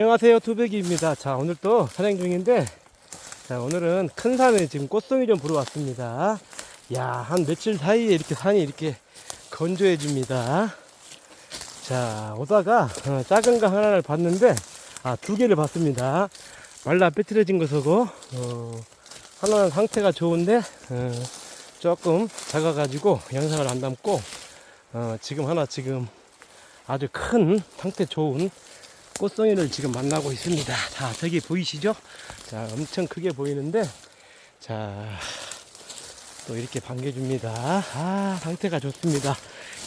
안녕하세요 투백이입니다. 자 오늘 또 산행 중인데 자 오늘은 큰 산에 지금 꽃송이 좀 보러 왔습니다. 야한 며칠 사이에 이렇게 산이 이렇게 건조해집니다. 자 오다가 어, 작은 거 하나를 봤는데 아 두 개를 봤습니다. 말라 빼뜨려진 것이고 어, 하나는 상태가 좋은데 어, 조금 작아 가지고 영상을 안 담고 어, 지금 하나 지금 아주 큰 상태 좋은 꽃송이를 지금 만나고 있습니다. 자, 저기 보이시죠? 자, 엄청 크게 보이는데, 자, 또 이렇게 반겨줍니다. 아, 상태가 좋습니다.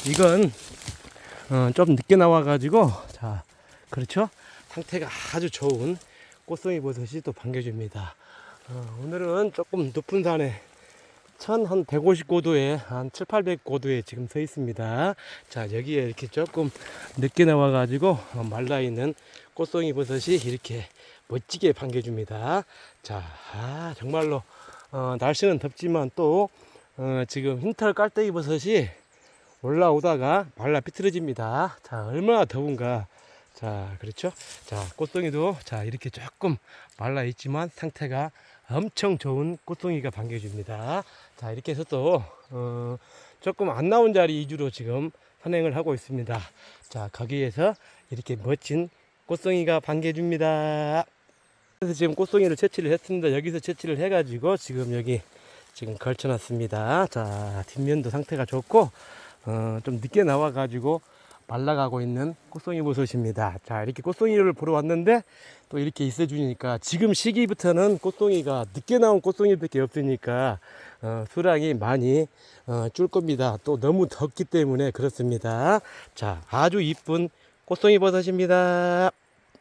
이건, 어, 좀 늦게 나와가지고, 자, 그렇죠? 상태가 아주 좋은 꽃송이 버섯이 또 반겨줍니다. 어, 오늘은 조금 높은 산에 천한 150고도에 한 7, 800고도에 지금 서 있습니다. 자, 여기에 이렇게 조금 늦게 나와 가지고 어, 말라 있는 꽃송이 버섯이 이렇게 멋지게 반겨줍니다. 자, 아, 정말로 어, 날씨는 덥지만 또 어, 지금 흰털 깔때기 버섯이 올라오다가 말라 비틀어집니다. 자, 얼마나 더운가. 자, 그렇죠? 자, 꽃송이도 자, 이렇게 조금 말라 있지만 상태가 엄청 좋은 꽃송이가 반겨줍니다. 자, 이렇게 해서 또, 어, 조금 안 나온 자리 위주로 지금 산행을 하고 있습니다. 자, 거기에서 이렇게 멋진 꽃송이가 반겨줍니다. 그래서 지금 꽃송이를 채취를 했습니다. 여기서 채취를 해가지고 지금 여기 지금 걸쳐놨습니다. 자, 뒷면도 상태가 좋고, 어, 좀 늦게 나와가지고 말라가고 있는 꽃송이 버섯입니다. 자, 이렇게 꽃송이를 보러 왔는데 또 이렇게 있어 주니까 지금 시기부터는 꽃송이가 늦게 나온 꽃송이밖에 없으니까 어, 수량이 많이 어, 줄 겁니다. 또 너무 덥기 때문에 그렇습니다. 자, 아주 이쁜 꽃송이 버섯입니다.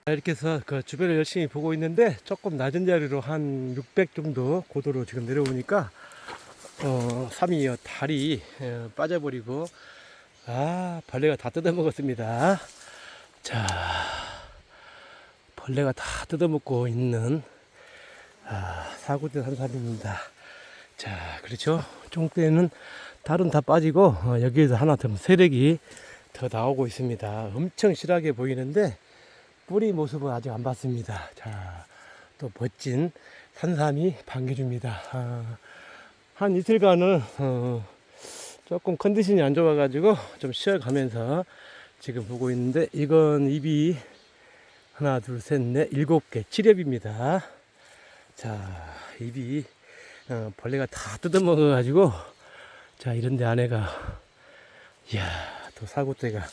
자, 이렇게 해서 그 주변을 열심히 보고 있는데 조금 낮은 자리로 한 600 정도 고도로 지금 내려오니까 어, 삼이어 다리 에, 빠져버리고 아 벌레가 다 뜯어먹었습니다. 자 벌레가 다 뜯어먹고 있는 아, 사구대 산삼입니다. 자 그렇죠. 종대는 달은 다 빠지고 어, 여기에서 하나 더 세력이 더 나오고 있습니다. 엄청 실하게 보이는데 뿌리 모습은 아직 안 봤습니다. 자, 또 멋진 산삼이 반겨줍니다. 아, 한 이틀간은 어, 조금 컨디션이 안 좋아가지고 좀 쉬어가면서 지금 보고 있는데 이건 입이 하나, 둘, 셋, 넷, 일곱 개, 칠엽입니다. 자, 입이 어, 벌레가 다 뜯어먹어 가지고 자 이런데 안에가 이야 또 사고대가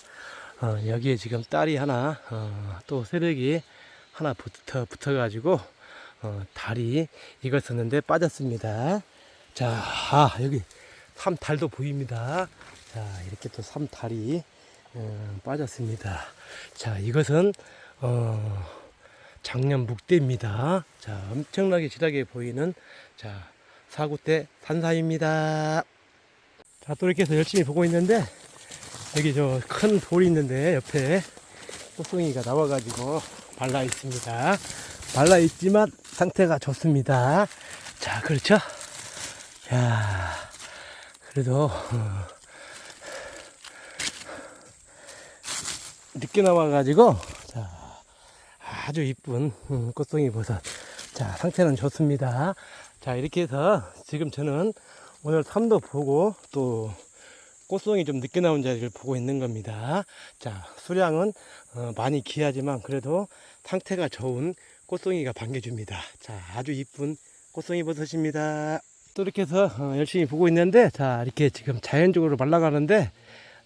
어, 여기에 지금 딸이 하나 어, 또 새벽이 하나 붙어 붙어 가지고 어, 달이 익었었는데 빠졌습니다. 자 아, 여기 삼달도 보입니다. 자 이렇게 또 삼달이 어, 빠졌습니다. 자 이것은 어, 작년 묵대입니다. 자 엄청나게 지하게 보이는 자 사구 대 산사입니다. 자 또 이렇게 해서 열심히 보고 있는데 여기 저 큰 돌이 있는데 옆에 꽃송이가 나와가지고 말라 있습니다. 말라 있지만 상태가 좋습니다. 자, 그렇죠? 야, 그래도 어, 늦게 나와가지고 자 아주 이쁜 음, 꽃송이 버섯. 자, 상태는 좋습니다. 자, 이렇게 해서 지금 저는 오늘 삶도 보고 또 꽃송이 좀 늦게 나온 자리를 보고 있는 겁니다. 자, 수량은 어, 많이 귀하지만 그래도 상태가 좋은 꽃송이가 반겨줍니다. 자, 아주 이쁜 꽃송이 버섯입니다. 또 이렇게 해서 어, 열심히 보고 있는데, 자, 이렇게 지금 자연적으로 말라가는데,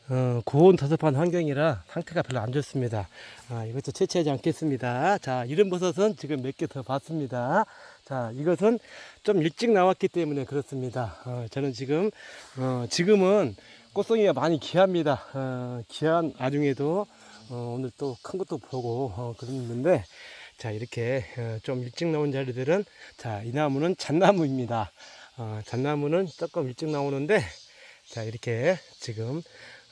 어, 고온 터섭한 환경이라 상태가 별로 안 좋습니다. 아, 이것도 채취하지 않겠습니다. 자, 이런 버섯은 지금 몇 개 더 봤습니다. 자, 이것은 좀 일찍 나왔기 때문에 그렇습니다. 어, 저는 지금, 어, 지금은 꽃송이가 많이 귀합니다. 어, 귀한 나중에도 어, 오늘 또 큰 것도 보고 어, 그랬는데 자 이렇게 어, 좀 일찍 나온 자리들은 자 이 나무는 잣나무입니다. 어, 잣나무는 조금 일찍 나오는데 자 이렇게 지금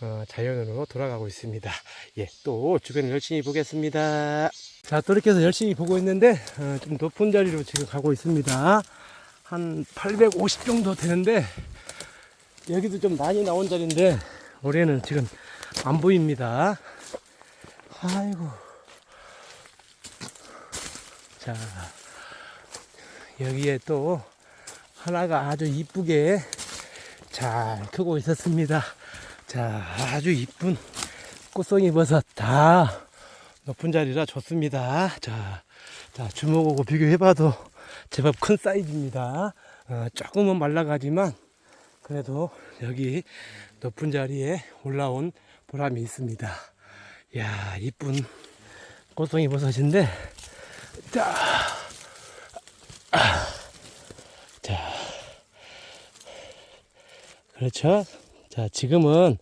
어, 자연으로 돌아가고 있습니다. 예, 또 주변을 열심히 보겠습니다. 자, 또 이렇게 해서 열심히 보고 있는데 어, 좀 높은 자리로 지금 가고 있습니다. 한 850 정도 되는데 여기도 좀 많이 나온 자리인데 올해는 지금 안 보입니다. 아이고 자, 여기에 또 하나가 아주 이쁘게 잘 크고 있었습니다. 자, 아주 이쁜 꽃송이 버섯 다 높은 자리라 좋습니다. 자, 자, 주먹하고 비교해봐도 제법 큰 사이즈입니다. 어, 조금은 말라가지만 그래도 여기 높은 자리에 올라온 보람이 있습니다. 야, 이쁜 꽃송이 버섯인데, 자, 아, 그렇죠. 자, 지금은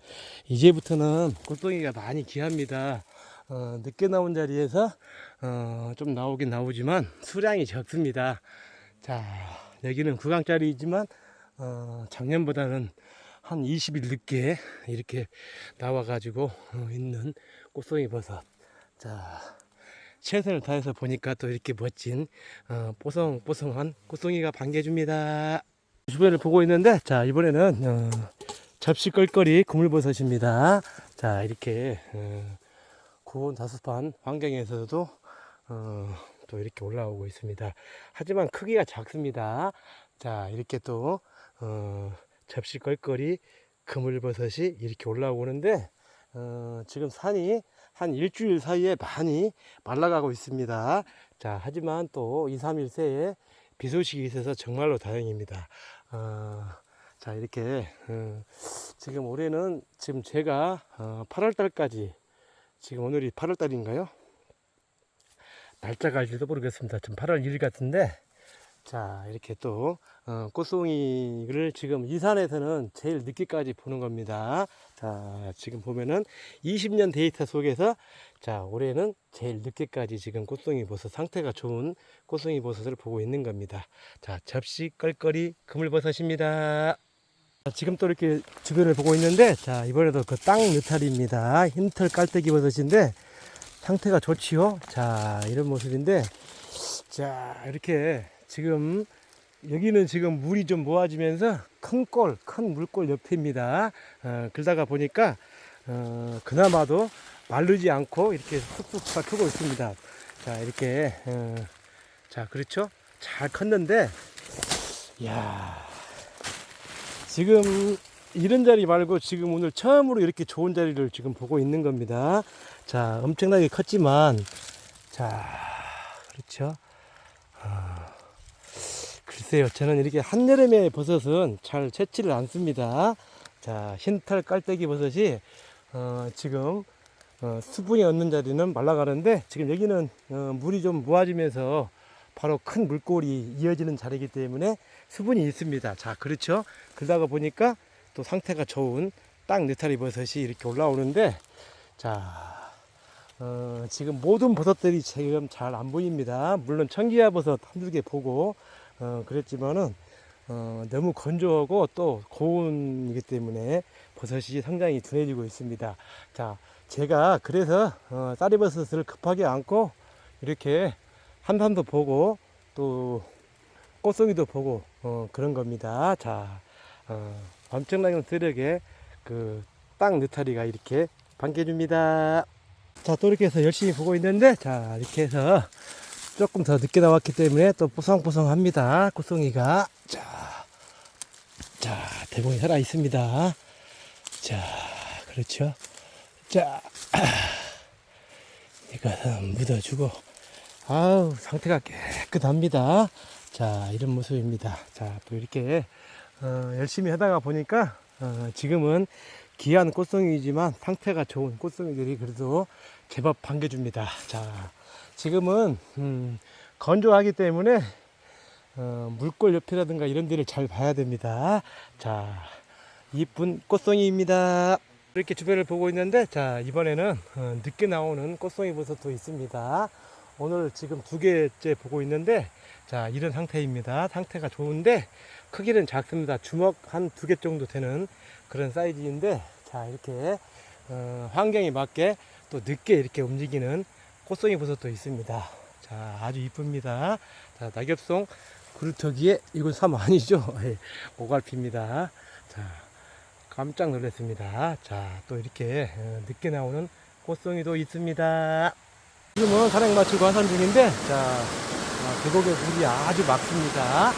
이제부터는 꽃송이가 많이 귀합니다. 어, 늦게 나온 자리에서 어, 좀 나오긴 나오지만 수량이 적습니다. 자, 여기는 구강짜리이지만 어, 작년보다는 한 20일 늦게 이렇게 나와가지고 어, 있는 꽃송이 버섯. 자, 최선을 다해서 보니까 또 이렇게 멋진 어, 뽀송뽀송한 꽃송이가 반겨줍니다. 주변을 보고 있는데 자 이번에는 어, 접시 껄거리 그물버섯입니다. 자 이렇게 어, 고온 다습한 환경에서도 어, 또 이렇게 올라오고 있습니다. 하지만 크기가 작습니다. 자 이렇게 또 어, 접시 껄거리 그물버섯이 이렇게 올라오는데 어, 지금 산이 한 일주일 사이에 많이 말라가고 있습니다. 자 하지만 또 2, 3일 새에 비 소식이 있어서 정말로 다행입니다. 어, 자 이렇게 어, 지금 올해는 지금 제가 어, 8월 달까지 지금 오늘이 8월 달인가요? 날짜가 알지도 모르겠습니다. 지금 8월 1일 같은데 자 이렇게 또 어, 꽃송이를 지금 이 산에서는 제일 늦게까지 보는 겁니다. 자 지금 보면은 20년 데이터 속에서 자 올해는 제일 늦게까지 지금 꽃송이 버섯 상태가 좋은 꽃송이 버섯을 보고 있는 겁니다. 자 접시 껄거리 그물버섯입니다. 자, 지금 또 이렇게 주변을 보고 있는데 자 이번에도 그 땅 느타리입니다. 흰털 깔때기 버섯인데 상태가 좋지요. 자 이런 모습인데 자 이렇게 지금 여기는 지금 물이 좀 모아지면서 큰 골, 큰 물골 옆입니다. 어, 그러다가 보니까 어, 그나마도 마르지 않고 이렇게 쑥쑥 잘 크고 있습니다. 자 이렇게 어, 자 그렇죠? 잘 컸는데 야 지금 이런 자리 말고 지금 오늘 처음으로 이렇게 좋은 자리를 지금 보고 있는 겁니다. 자 엄청나게 컸지만 자 그렇죠? 글쎄요, 저는 이렇게 한여름에 버섯은 잘 채취를 않습니다. 자, 흰털 깔때기 버섯이, 어, 지금, 어, 수분이 없는 자리는 말라가는데, 지금 여기는, 어, 물이 좀 모아지면서 바로 큰 물골이 이어지는 자리이기 때문에 수분이 있습니다. 자, 그렇죠. 그러다가 보니까 또 상태가 좋은 땅 느타리 버섯이 이렇게 올라오는데, 자, 어, 지금 모든 버섯들이 지금 잘 안 보입니다. 물론 청기야 버섯 한두 개 보고, 어, 그랬지만은 어, 너무 건조하고 또 고온이기 때문에 버섯이 상당히 둔해지고 있습니다. 자, 제가 그래서 어, 쌀이버섯을 급하게 안고 이렇게 한산도 보고 또 꽃송이도 보고 어, 그런 겁니다. 자, 어, 엄청나게 쓰레게 그 땅 느타리가 이렇게 반겨줍니다. 자, 또 이렇게 해서 열심히 보고 있는데, 자, 이렇게 해서 조금 더 늦게 나왔기 때문에 또 뽀송뽀송합니다. 꽃송이가. 자, 자, 대봉이 살아 있습니다. 자, 그렇죠. 자, 이것은 묻어주고, 아우, 상태가 깨끗합니다. 자, 이런 모습입니다. 자, 또 이렇게, 어, 열심히 하다가 보니까, 어, 지금은 귀한 꽃송이지만 상태가 좋은 꽃송이들이 그래도 제법 반겨줍니다. 자, 지금은 음, 건조하기 때문에 어, 물골 옆이라든가 이런 데를 잘 봐야 됩니다. 자, 이쁜 꽃송이입니다. 이렇게 주변을 보고 있는데, 자, 이번에는 어, 늦게 나오는 꽃송이 버섯도 있습니다. 오늘 지금 두 개째 보고 있는데, 자, 이런 상태입니다. 상태가 좋은데, 크기는 작습니다. 주먹 한 두 개 정도 되는 그런 사이즈인데, 자, 이렇게 어, 환경에 맞게 또 늦게 이렇게 움직이는 꽃송이 버섯도 있습니다. 자, 아주 이쁩니다. 자, 낙엽송 그루터기에 이건 삼 아니죠? 예, 오갈피입니다. 자, 깜짝 놀랐습니다. 자, 또 이렇게 어, 늦게 나오는 꽃송이도 있습니다. 지금은 산행 마치고 하산 중인데, 자, 계곡에 물이 아주 맑습니다. 자,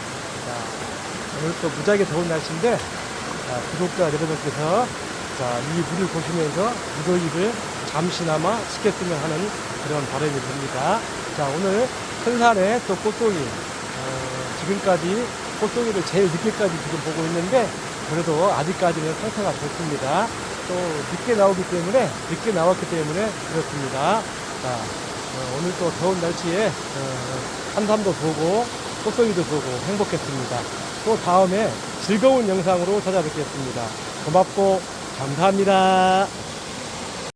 오늘 또 무지하게 더운 날씨인데, 자, 구독자 여러분께서 자, 이 물을 보시면서 무더위를 잠시나마 식혔으면 하는 그런 바람이 듭니다. 자, 오늘 큰산에 또 꽃송이, 어, 지금까지 꽃송이를 제일 늦게까지 지금 보고 있는데, 그래도 아직까지는 상태가 좋습니다. 또 늦게 나오기 때문에, 늦게 나왔기 때문에 그렇습니다. 자, 어, 오늘 또 더운 날씨에 어, 한산도 보고 꽃송이도 보고 행복했습니다. 또 다음에 즐거운 영상으로 찾아뵙겠습니다. 고맙고 감사합니다.